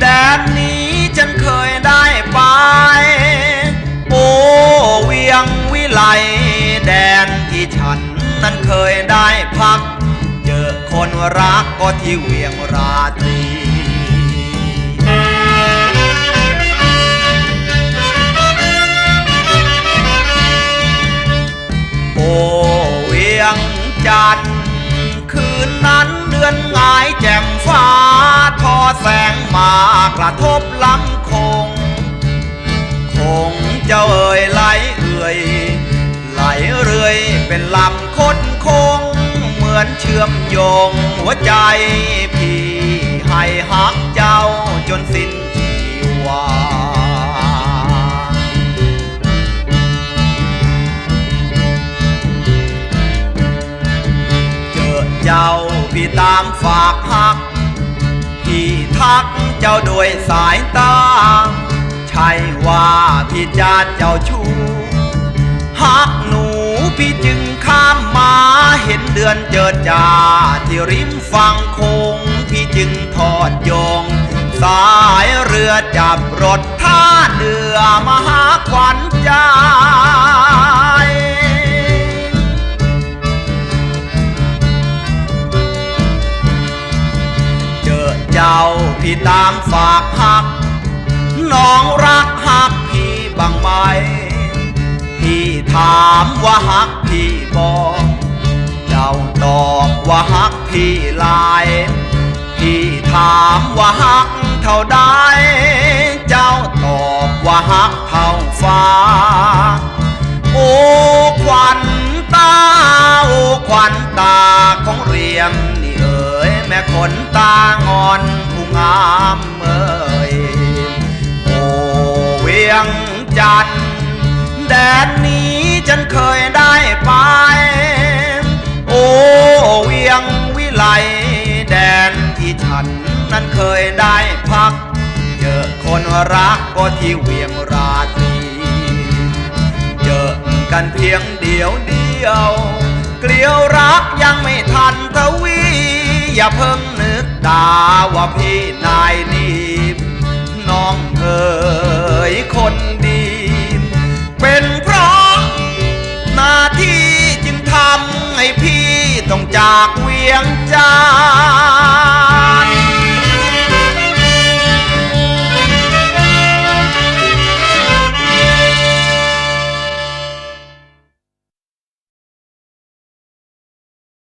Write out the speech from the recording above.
แดนนี้ฉันเคยได้ไป โอเวียงวิไลแดนที่ฉันนั้นเคยได้พัก เจอคนรักก็ที่เวียงราตรีโอเวียงจันคืนนั้นเดือนงายแจ่มฟ้า ทอแสงมากระทบลำคง คงเจ้าเอ่ยไหลเอื่อยไหลเรื่อยเป็นลำคดคง เหมือนเชื่อมโยงหัวใจพี่ให้หักเจ้าจนสิ้นชีวาเจอเจ้าพี่ตามฝากหัก ทักเจ้าด้วยสายตา ใช่ว่าพี่จะเจ้าชู้หักหนูพี่จึงข้ามมาเห็นเดือนเจิดจ้าที่ริมฝั่งคง พี่จึงทอดยง สายเรือจับรถท่าเรือมาหาขวัญใจเจ้าพี่ตามฝากหัก น้องรักหักพี่บังไหม พี่ถามว่าหักพี่บอก เจ้าตอบว่าหักพี่ลาย พี่ถามว่าหักเท่าใด เจ้าตอบว่าหักเท่าฟ้า โอ้ควันตา โอ้ควันตาของเรียมนี่เอ๋ยแม่ขนตาง จันทร์แดนนี้ฉันเคยได้ไป โอ้เวียงวิไลแดนที่ฉันนั้นเคยได้พัก เจอคนรักก็ที่เวียงราตรีเจอกันเพียงเดียวเดียว เกลียวรักยังไม่ทันทวี อย่าเพิ่งนึกตาว่าพี่นายนี้ ต้องจากเวียงจั